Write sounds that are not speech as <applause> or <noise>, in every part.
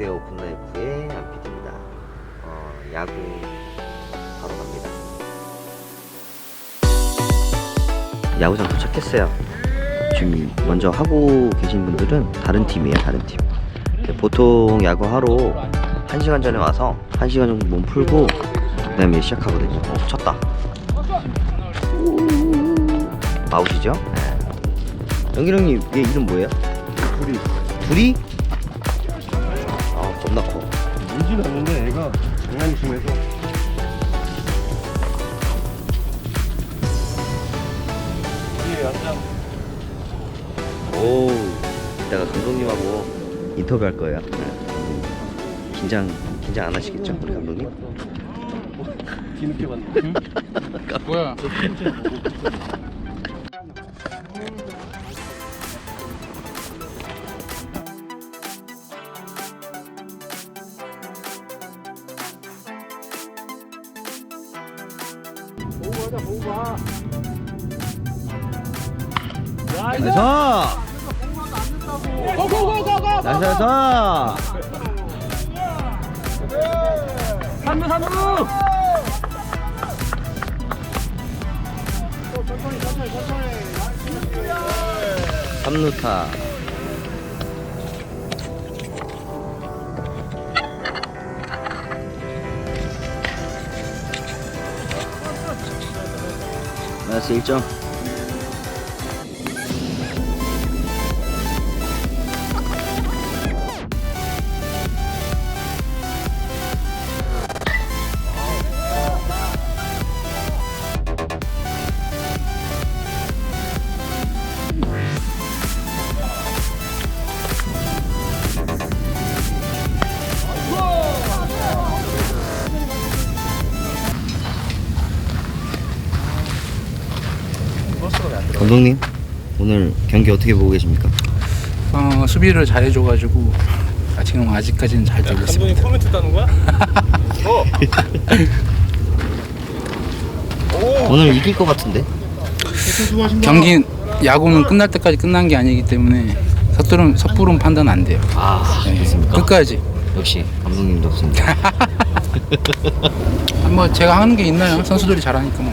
안녕하세요 오픈라이프의 안피디입니다 어, 야구 바로 갑니다 야구장 도착했어요 지금 먼저 하고 계신 분들은 다른 팀이에요 다른 팀 근데 보통 야구 하러 1시간 전에 와서 1시간 정도 몸 풀고 그 다음에 시작하거든요 어, 쳤다 아웃이죠? 네. 영길 형님 얘 이름 뭐예요? 둘이 둘이? 물진 않는데 애가 장난이 심해서 이게 완전 오, 이따가 감독님하고 인터뷰할 거예요. 네. 음, 긴장 긴장 안 하시겠죠, 우리 감독님? 뒤늦게 봤네 뭐야? 나이스! 나이스 나이스! 삼루타 나이스 1점 감독님 오늘 경기 어떻게 보고 계십니까? 어, 수비를 잘해줘가지고 아, 지금 아직까지는 잘 되고 있습니다. 코멘트 따는 거야? <laughs> 오늘 이길 것 같은데? 경기 야구는 끝날 때까지 끝난 게 아니기 때문에 섣부른 섣부른 판단 안 돼요. 아 네, 그렇습니까? 끝까지. 역시 감독님도 없습니다 <laughs> 뭐 제가 하는 게 있나요? 선수들이 잘하니까 뭐.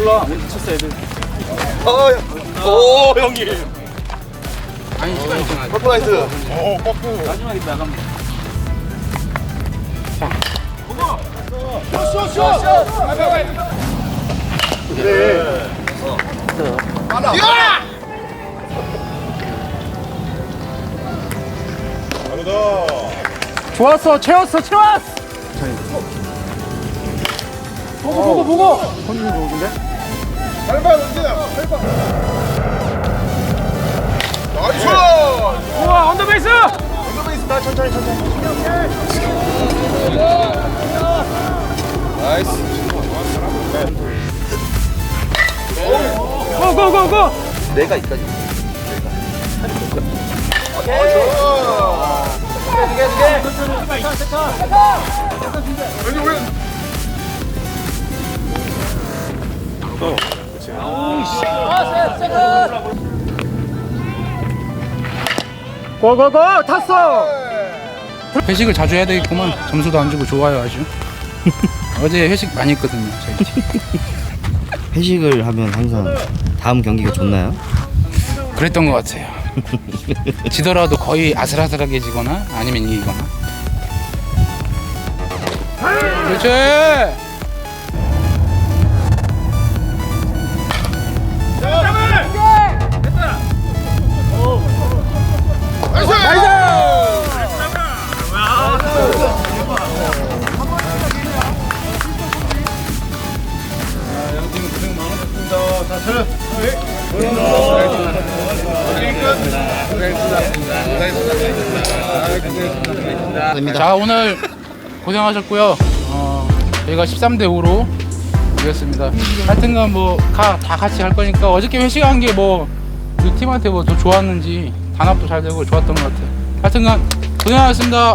몰라. 오늘 쳤어 애들 오 형님. 아니 시간이 지나지. 퍼프라이트 오 퍼프 마지막에 나가면 좋았어 채웠어 채웠어! 보고 보고 보고. 컨디션 좋은데? 밟아 은진아 밟아 나이스 우와 언더베이스! 언더베이스 나 천천히 천천히. 나이스. 고고고고! 내가 있다니 고고고 탔어 회식을 자주 해야 되겠구만. 점수도 안 주고 좋아요 아주. <laughs> 어제 회식 많이 했거든요 저희 팀. <laughs> 회식을 하면 항상 다음 경기가 좋나요? 그랬던 것 같아요. 지더라도 거의 아슬아슬하게 지거나 아니면 이기거나. 그렇지. 나이스! 자 오늘 고생하셨고요. 어, 저희가 13대 5로 이겼습니다. 하여튼간 뭐 다 같이 할 거니까 어저께 회식한 게 뭐 그 팀한테 뭐 더 좋았는지 단합도 잘 되고 좋았던 것 같아요. 하여튼간 고생하셨습니다.